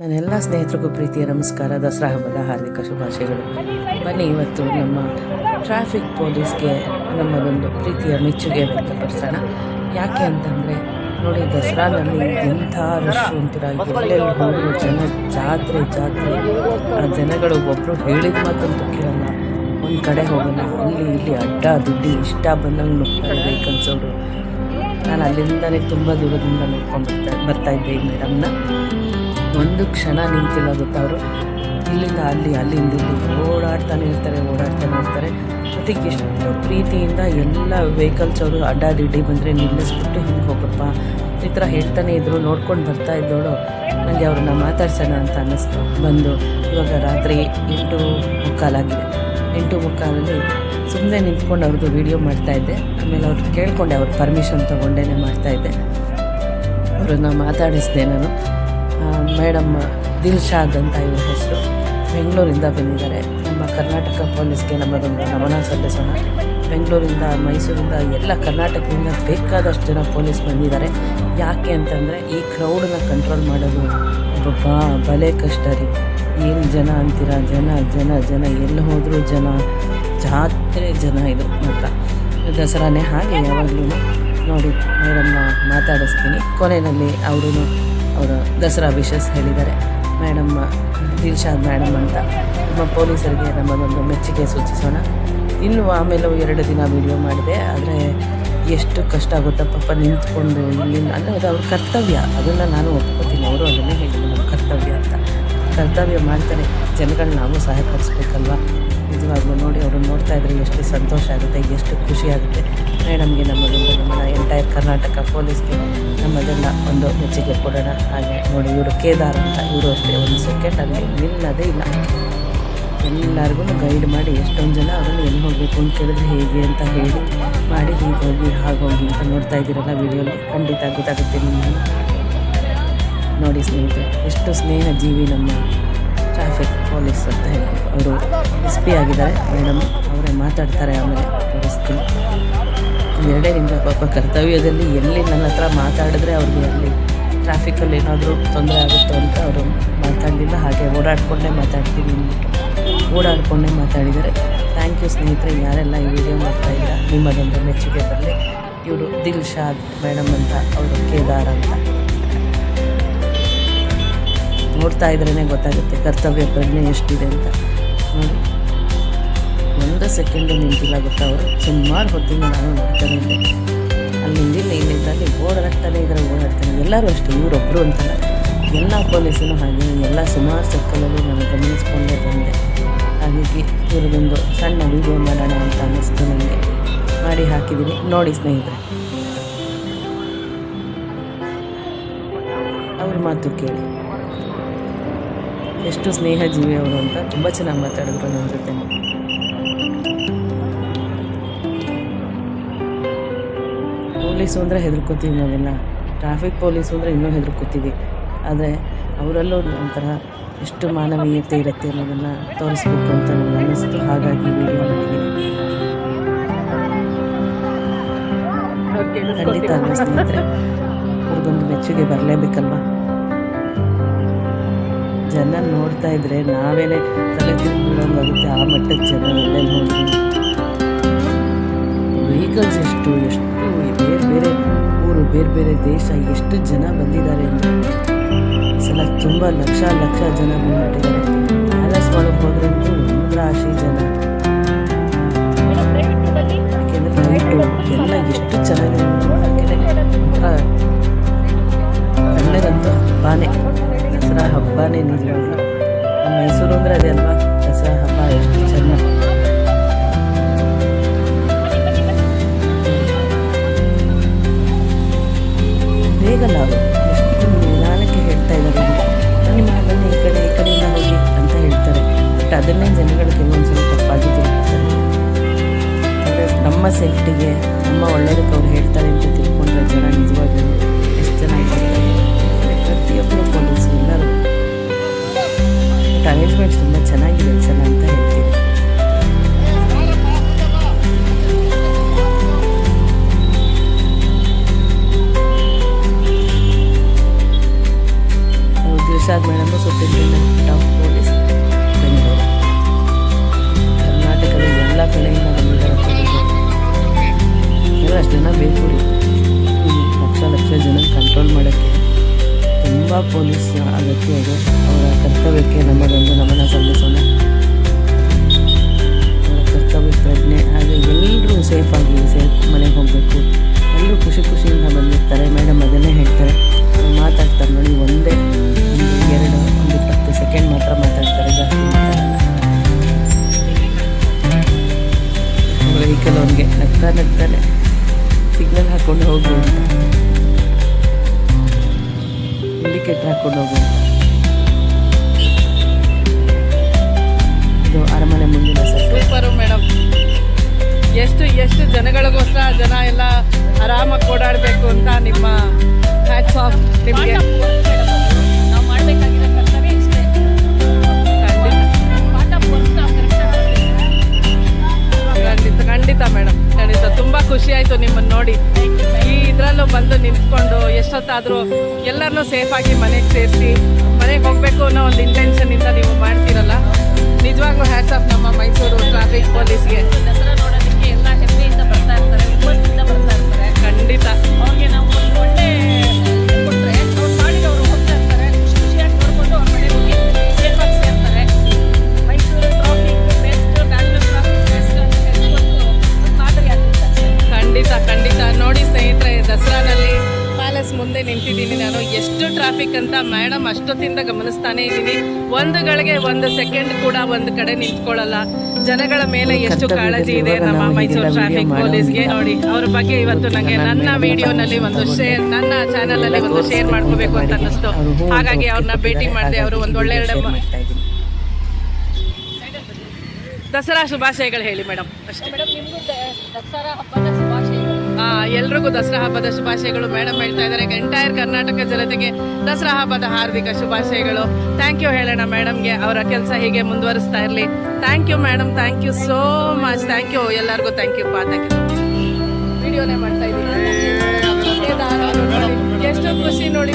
ನನ್ನೆಲ್ಲ ಸ್ನೇಹಿತರಿಗೂ ಪ್ರೀತಿಯ ನಮಸ್ಕಾರ, ದಸರಾ ಹಬ್ಬದ ಹಾರ್ದಿಕ ಶುಭಾಶಯಗಳು. ಬನ್ನಿ ಇವತ್ತು ನಮ್ಮ ಟ್ರಾಫಿಕ್ ಪೊಲೀಸ್ಗೆ ನಮ್ಮದೊಂದು ಪ್ರೀತಿಯ ಮೆಚ್ಚುಗೆ ವ್ಯಕ್ತಪಡಿಸೋಣ. ಯಾಕೆ ಅಂತಂದರೆ, ನೋಡಿ ದಸರಾನಲ್ಲಿ ಎಂಥ ರಶ್ ಅಂತೀರ, ಎಲ್ಲೆಲ್ಲಿ ಹೋದ್ರು ಜನ ಜಾತ್ರೆ ಜಾತ್ರೆ. ಆ ಜನಗಳು ಒಬ್ಬರು ಹೇಳಿದ ಮಾತಂತೂ ಕೇಳಲ್ಲ. ಒಂದು ಕಡೆ ಹೋಗೋಣ, ಅಲ್ಲಿ ಇಲ್ಲಿ ಅಡ್ಡ ದುಡ್ಡಿ, ಇಷ್ಟ ಬಂದಂಗೆ ನುಗ್ತಾರೆ ಅವರು. ನಾನು ಅಲ್ಲಿಂದಲೇ ತುಂಬ ದೂರದಿಂದ ನೋಡ್ಕೊಂಡು ಬರ್ತಾ ಬರ್ತಾ ಇದ್ದೆ ಈ ಮೇಡಮ್ನ ಒಂದು ಕ್ಷಣ ನಿಂತಿಲ್ಲ ಗೊತ್ತಾ ಅವರು. ಇಲ್ಲಿಂದ ಅಲ್ಲಿ ಅಲ್ಲಿಂದ ಇಲ್ಲಿ ಓಡಾಡ್ತಾನೆ ಇರ್ತಾರೆ ಓಡಾಡ್ತಾನೆ ಇರ್ತಾರೆ. ಮತ್ತು ಎಷ್ಟು ಪ್ರೀತಿಯಿಂದ ಎಲ್ಲ ವೆಹಿಕಲ್ಸ್ ಅವರು ಅಡ್ಡಾದಿಡ್ಡಿ ಬಂದರೆ ನಿಲ್ಲಿಸ್ಬಿಟ್ಟು ಹಿಂಗೆ ಹೋಗಪ್ಪ. ಈ ಥರ ಹೇಳ್ತಾನೆ ಇದ್ರು, ನೋಡ್ಕೊಂಡು ಬರ್ತಾ ಇದ್ದೋಳು. ನನಗೆ ಅವ್ರನ್ನ ಮಾತಾಡ್ಸೋಣ ಅಂತ ಅನ್ನಿಸ್ತು. ಬಂದು ಇವಾಗ ರಾತ್ರಿ ಎಂಟು ಮುಕ್ಕಾಲಾಗಿದೆ ಎಂಟು ಮುಕ್ಕಾಲಲ್ಲಿ ಸುಮ್ಮನೆ ನಿಂತ್ಕೊಂಡು ಅವ್ರದ್ದು ವೀಡಿಯೋ ಮಾಡ್ತಾಯಿದ್ದೆ ಆಮೇಲೆ ಅವ್ರು ಕೇಳಿಕೊಂಡೆ, ಅವ್ರ ಪರ್ಮಿಷನ್ ತೊಗೊಂಡೇ ಮಾಡ್ತಾಯಿದ್ದೆ ಅವ್ರನ್ನ ಮಾತಾಡಿಸ್ದೆ ನಾನು. ಮೇಡಮ್, ದಿಲ್ಶಾದ್ ಅಂತ ಇವರ ಹೆಸರು. ಬೆಂಗಳೂರಿಂದ ಬಂದಿದ್ದಾರೆ. ನಮ್ಮ ಕರ್ನಾಟಕ ಪೊಲೀಸ್ಗೆ ನಮ್ಮದೊಂದು ನಮನ ಸಲ್ಲಿಸೋಣ. ಬೆಂಗಳೂರಿಂದ, ಮೈಸೂರಿಂದ, ಎಲ್ಲ ಕರ್ನಾಟಕದಿಂದ ಬೇಕಾದಷ್ಟು ಜನ ಪೊಲೀಸ್ ಬಂದಿದ್ದಾರೆ. ಯಾಕೆ ಅಂತಂದರೆ, ಈ ಕ್ರೌಡನ್ನ ಕಂಟ್ರೋಲ್ ಮಾಡೋದು ಒಬ್ಬ ಬಲೆ ಕಷ್ಟ ರೀ. ಏನು ಜನ ಅಂತೀರ? ಜನ ಜನ ಜನ, ಎಲ್ಲಿ ಹೋದರೂ ಜನ, ಜಾತ್ರೆ ಜನ ಇದು ಮಾತ್ರ. ದಸರಾನೇ ಹಾಗೆ ಯಾವಾಗಲೂ ನೋಡಿ, ಮೇಡಮ್ನ ಮಾತಾಡಿಸ್ತೀನಿ. ಕೊನೆಯಲ್ಲಿ ಅವರು ಅವರ ದಸರಾ ವಿಶಸ್ ಹೇಳಿದ್ದಾರೆ. ಮೇಡಮ್ ದಿಲ್ಶಾದ್ ಮೇಡಮ್ ಅಂತ. ನಮ್ಮ ಪೊಲೀಸರಿಗೆ ನಮ್ಮದೊಂದು ಮೆಚ್ಚುಗೆ ಸೂಚಿಸೋಣ. ಇನ್ನು ಆಮೇಲೆ ಎರಡು ದಿನ ವೀಡಿಯೋ ಮಾಡಿದೆ. ಆದರೆ ಎಷ್ಟು ಕಷ್ಟ ಆಗುತ್ತಾ. ಪಾಪ ನಿಂತ್ಕೊಂಡು ಇಲ್ಲಿ ಅಂದರೆ ಅದು ಅವ್ರ ಕರ್ತವ್ಯ. ಅದನ್ನು ನಾನು ಒಪ್ಕೋತೀನಿ. ಅವರು ಅದನ್ನೇ ಹೇಳಿದ್ರು, ನಮ್ಮ ಕರ್ತವ್ಯ ಅಂತ. ಕರ್ತವ್ಯ ಮಾಡ್ತಾರೆ. ಜನಗಳನ್ನ ನಾವು ಸಹಕರಿಸ್ಬೇಕಲ್ವ? ನಿಜವಾಗ್ಲೂ ನೋಡಿ ಅವರು ನೋಡ್ತಾ ಇದ್ರೆ ಎಷ್ಟು ಸಂತೋಷ ಆಗುತ್ತೆ, ಎಷ್ಟು ಖುಷಿ ಆಗುತ್ತೆ. ಮೇಡಮ್ಗೆ ನಮ್ಮದೊಂದು ನಮ್ಮ ಎಂಟೈರ್ ಕರ್ನಾಟಕ ಪೊಲೀಸ್ಗೆ ನಮ್ಮದೆಲ್ಲ ಒಂದು ಮೆಚ್ಚುಗೆ ಕೊಡೋಣ. ಹಾಗೆ ನೋಡಿ, ಇವರು ಕೇದಾರ್ ಅಂತ, ಇವರು ಅಷ್ಟೇ ಒಂದು ಸೆಕೆಂಡಲ್ಲಿ ನಿಲ್ಲದೇ ಇಲ್ಲ. ಎಲ್ಲರಿಗೂ ಗೈಡ್ ಮಾಡಿ, ಎಷ್ಟೊಂದು ಜನ ಅವರನ್ನು ಎಲ್ಲಿ ಹೋಗಬೇಕು ಅಂತ ಕೇಳಿದ್ರೆ ಹೇಗೆ ಅಂತ ಹೇಳಿ ಮಾಡಿ ಹೀಗೆ ಹೋಗಿ, ಹಾಗೆ ಹೋಗಿ ಅಂತ ನೋಡ್ತಾ ಇದ್ದೀರಲ್ಲ ವೀಡಿಯೋಲಿ ಖಂಡಿತ ಗೊತ್ತಾಗುತ್ತೆ ನಿಮಗೆ ನೋಡಿ ಸ್ನೇಹಿತರೆ, ಎಷ್ಟು ಸ್ನೇಹ ಜೀವಿ ನಮ್ಮ ಟ್ರಾಫಿಕ್ ಪೊಲೀಸ್ ಅಂತ ಹೇಳ್ಬೋದು. ಅವರು ಎಸ್ ಪಿ ಆಗಿದ್ದಾರೆ. ಮೇಡಮ್ ಅವರೇ ಮಾತಾಡ್ತಾರೆ ಆಮೇಲೆ ತೋರಿಸ್ತೀನಿ. ಎರಡೇ ನಿಮಿಷ ಪಾಪ ಕರ್ತವ್ಯದಲ್ಲಿ ಎಲ್ಲಿ ನನ್ನ ಹತ್ರ ಮಾತಾಡಿದ್ರೆ ಅವ್ರಿಗೆ ಅಲ್ಲಿ ಟ್ರಾಫಿಕಲ್ಲಿ ಏನಾದರೂ ತೊಂದರೆ ಆಗುತ್ತೋ ಅಂತ ಅವರು ಮಾತಾಡಲಿಲ್ಲ. ಹಾಗೆ ಓಡಾಡಿಕೊಂಡೇ ಮಾತಾಡ್ತೀವಿ ಅಂದ್ಬಿಟ್ಟು. ಓಡಾಡ್ಕೊಂಡೇ ಮಾತಾಡಿದ್ದಾರೆ. ಥ್ಯಾಂಕ್ ಯು ಸ್ನೇಹಿತರೆ, ಯಾರೆಲ್ಲ ಈ ವಿಡಿಯೋ ಮಾಡ್ತಾ ಇದ್ದೀರಾ ನಿಮ್ಮದೊಂದು ಮೆಚ್ಚುಗೆ ಬರಲಿ. ಇವರು ದಿಲ್ಶಾದ್ ಮೇಡಮ್ ಅಂತ, ಅವರು ಕೇದಾರ್ ಅಂತ. ನೋಡ್ತಾ ಇದ್ರೇ ಗೊತ್ತಾಗುತ್ತೆ ಕರ್ತವ್ಯ ಪ್ರಜ್ಞೆ ಎಷ್ಟಿದೆ ಅಂತ. ಸೆಕೆಂಡು ನಿಂತಿಲ್ಲ ಗೊತ್ತಾ ಅವರು. ಸುಮಾರು ಹೊತ್ತಿಂದ ನಾನು ನೋಡ್ತಾನೆ ಇದ್ದೆ. ಅಲ್ಲಿ ಇಲ್ಲಿ ಇಲ್ಲಿಂದ ಅಲ್ಲಿ ಓಡಾಡ್ತಾನೆ ಇದ್ದಾರೆ ಓಡಾಡ್ತಾನೆ ಎಲ್ಲರೂ ಅಷ್ಟೇ ಇವರೊಬ್ಬರು ಅಂತಲ್ಲ ಎಲ್ಲ ಪೊಲೀಸನು ಹಾಗೆ, ಎಲ್ಲ ಸುಮಾರು ಸರ್ಕಲಲ್ಲಿ ನಾನು ಗಮನಿಸ್ಕೊಂಡೇ ಬಂದೆ. ಹಾಗಾಗಿ ಇವ್ರದೊಂದು ಸಣ್ಣ ವೀಡಿಯೋ ಮಾಡೋಣ ಅಂತ ಅನ್ನಿಸ್ತು ನನಗೆ ಮಾಡಿ ಹಾಕಿದ್ದೀನಿ ನೋಡಿ ಸ್ನೇಹಿತರೆ. ಅವ್ರ ಮಾತು ಕೇಳಿ. ಎಷ್ಟು ಸ್ನೇಹ ಜೀವಿ ಅವರು ಅಂತ. ತುಂಬ ಚೆನ್ನಾಗಿ ಮಾತಾಡಿದ್ರು ನನ್ನ ಜೊತೆ ಪೊಲೀಸು ಅಂದರೆ ಹೆದರ್ಕೋತೀವಿ ನಾವೆಲ್ಲ ಟ್ರಾಫಿಕ್ ಪೊಲೀಸು ಅಂದರೆ ಇನ್ನೂ ಹೆದರ್ಕೋತೀವಿ. ಆದರೆ ಅವರಲ್ಲೂ ಒಂಥರ ಎಷ್ಟು ಮಾನವೀಯತೆ ಇರುತ್ತೆ ಅನ್ನೋದನ್ನು ತೋರಿಸ್ಬೇಕು ಅಂತ ನನಗೆ ಅನ್ನಿಸ್ತು. ಹಾಗಾಗಿ ವಿಡಿಯೋ ಮಾಡಿದ್ದೀನಿ ಖಂಡಿತ ಸ್ನೇಹಿತರೆ ಅವ್ರಿಗೊಂದು ಮೆಚ್ಚುಗೆ ಬರಲೇಬೇಕಲ್ವಾ? ಜನ ನೋಡ್ತಾ ಇದ್ರೆ ನಾವೇನೆ ತಲೆ ತಿರುಗಿಬಿಡೋಂಗಾಗುತ್ತೆ ಆ ಮಟ್ಟಕ್ಕೆ ಜನ ಎಲ್ಲೇ ನೋಡಿ ವೆಹಿಕಲ್ಸ್ ಎಷ್ಟು ಎಷ್ಟು ಬೇರೆ ಊರು, ಬೇರೆ ಬೇರೆ ದೇಶ, ಎಷ್ಟು ಜನ ಬಂದಿದ್ದಾರೆ ಅಂದರೆ ಸಲ ತುಂಬ ಲಕ್ಷ ಲಕ್ಷ ಜನ ಬಂದ್ಬಿಟ್ಟಿದ್ದಾರೆ. ಪ್ಯಾಲೇಸ್ ಒಳಗೆ ಹೋದ್ರಂತೂ ಒಂದು ರಾಶಿ ಜನ. ಯಾಕೆಂದರೆ ಲೈಟು ಎಲ್ಲ ಎಷ್ಟು ಚೆನ್ನಾಗಿದೆ. ಯಾಕೆಂದರೆ ಕಣ್ಣಗಂತೂ ಹಬ್ಬನೇ. ದಸರಾ ಹಬ್ಬನೇ ನಮ್ಮ ಮೈಸೂರು ಅಂದರೆ ಅದೇ ಅಲ್ವಾ? ದಸರಾ ಹಬ್ಬ ಎಷ್ಟು ಬೇಗಲ್ಲ ಅವರು ಎಷ್ಟು ನಿಧಾನಕ್ಕೆ ಹೇಳ್ತಾ ಇದ್ದಾರೆ ಇಲ್ಲಿ. ನಿಮ್ಮ ಬನ್ನಿ ಈ ಕಡೆ, ಈ ಕಡೆಯಿಂದ ಹೋಗಿ ಅಂತ ಹೇಳ್ತಾರೆ. ಬಟ್ ಅದನ್ನೇ ಜನಗಳು ಕೆಲವೊಂದ್ಸಲ ತಪ್ಪಾಗಿ ತಿಳಿಸ್ತಾರೆ ನಮ್ಮ ಸೇಫ್ಟಿಗೆ ನಮ್ಮ ಒಳ್ಳೆಯದಕ್ಕೆ ಅವ್ರು ಹೇಳ್ತಾರೆ ಅಂತ R madam superintendent of police Bengaluru ಕರ್ನಾಟಕದ ಎಲ್ಲ ಕಡೆಯಿಂದ ಪೊಲೀಸರು. ಅಂದರೆ ಅಷ್ಟು ಜನ ಬೇಕು ರೀ. ಲಕ್ಷ ಲಕ್ಷ ಜನ ಕಂಟ್ರೋಲ್ ಮಾಡೋಕ್ಕೆ. ತುಂಬ ಪೊಲೀಸ್ ಅಗತ್ಯ ಇದೆ. ಅವರ ಕರ್ತವ್ಯಕ್ಕೆ ನಮ್ಮದೊಂದು ನಮನ ಸಲ್ಲಿಸೋಣ. ಅವರ ಕರ್ತವ್ಯ ಪ್ರಜ್ಞೆ, ಹಾಗೆ ಎಲ್ಲರೂ ಸೇಫಾಗಿ ಸೇಫ್ ಮನೆಗೆ ಹೋಗಬೇಕು. ಎಲ್ಲರೂ ಖುಷಿ ಖುಷಿಯಿಂದ ವೆಹಿಕಲ್ ಅವ್ನಿಗೆ ನಗ್ತಾ ನಗ್ತಾನೆ ಸಿಗ್ನಲ್ ಹಾಕೊಂಡು ಹೋಗು ಅಂತ. ಇಂಡಿಕೇಟರ್ ಹಾಕೊಂಡು ಹೋಗು ಅಂತ. ಇದು ಅರಮನೆ ಮುಂದಿನ ಸೂಪರ್ ಸೂಪರು ಮೇಡಮ್ ಎಷ್ಟು ಎಷ್ಟು ಜನಗಳಿಗೋಸ್ಕರ ಜನ ಎಲ್ಲ ಆರಾಮಾಗಿ ಓಡಾಡಬೇಕು ಅಂತ ನಿಮ್ಮ ಹ್ಯಾಟ್ಸ್ ಆಫ್ ನಿಮಗೆ. ಆಯಿತು ನಿಮ್ಮನ್ನು ನೋಡಿ, ಈ ಇದರಲ್ಲೂ ಬಂದು ನಿಂತ್ಕೊಂಡು ಎಷ್ಟೊತ್ತಾದರೂ ಎಲ್ಲರನ್ನೂ ಸೇಫಾಗಿ ಮನೆಗೆ ಸೇರಿಸಿ, ಮನೆಗೆ ಹೋಗಬೇಕು ಅನ್ನೋ ಒಂದು ಇಂಟೆನ್ಷನಿಂದ ನೀವು ಮಾಡ್ತೀರಲ್ಲ, ನಿಜವಾಗ್ಲೂ ಹ್ಯಾಟ್ಸ್ ಆಫ್ ನಮ್ಮ ಮೈಸೂರು ಟ್ರಾಫಿಕ್ ಪೊಲೀಸ್ಗೆ ಅಂತ ಮೇಡಮ್ ಅಷ್ಟೊತ್ತಿಂದ ಗಮನಿಸ್ತಾನೆ ಇದ್ದೀನಿ. ಒಂದು ಗಳಿಗೆ ಒಂದು ಸೆಕೆಂಡ್ ಕೂಡ ಒಂದು ಕಡೆ ನಿಂತ್ಕೊಳ್ಳಲ್ಲ. ಜನಗಳ ಮೇಲೆ ಎಷ್ಟು ಕಾಳಜಿ ಇದೆ ನಮ್ಮ ಮೈಸೂರು ಟ್ರಾಫಿಕ್ ಪೊಲೀಸ್ಗೆ ನೋಡಿ. ಅವ್ರ ಬಗ್ಗೆ ಇವತ್ತು ನನಗೆ ನನ್ನ ವಿಡಿಯೋನಲ್ಲಿ ಒಂದು ಶೇರ್ ನನ್ನ ಚಾನಲ್ ಅಲ್ಲಿ ಒಂದು ಶೇರ್ ಮಾಡ್ಕೋಬೇಕು ಅಂತ ಅನ್ನಿಸ್ತು ಹಾಗಾಗಿ ಅವ್ರನ್ನ ಭೇಟಿ ಮಾಡಿದೆ ಅವರು ಒಂದು ಒಳ್ಳೆ ದಸರಾ ಶುಭಾಶಯಗಳು ಹೇಳಿ ಮೇಡಮ್ ಅಷ್ಟೇ. ಎಲ್ರಿಗೂ ದಸರಾ ಹಬ್ಬದ ಶುಭಾಶಯಗಳು. ಮೇಡಮ್ ಹೇಳ್ತಾ ಇದ್ದಾರೆ, ಎಂಟೈರ್ ಕರ್ನಾಟಕ ಜನತೆಗೆ ದಸರಾ ಹಬ್ಬದ ಹಾರ್ದಿಕ ಶುಭಾಶಯಗಳು. ಥ್ಯಾಂಕ್ ಯು ಹೇಳೋಣ ಮೇಡಮ್ಗೆ ಅವರ ಕೆಲಸ ಹೀಗೆ ಮುಂದುವರಿಸ್ತಾ ಇರಲಿ. Thank you madam thank you so much thank you ಎಲ್ಲರಿಗೂ ಥ್ಯಾಂಕ್ ಯು ಪಾ ಥ್ಯಾಂಕ್ ಯು ವಿಡಿಯೋನೇ ಮಾಡ್ತಾ ಇದ್ದೀನಿ. ಎಷ್ಟೊಂದು ಖುಷಿ ನೋಡಿ.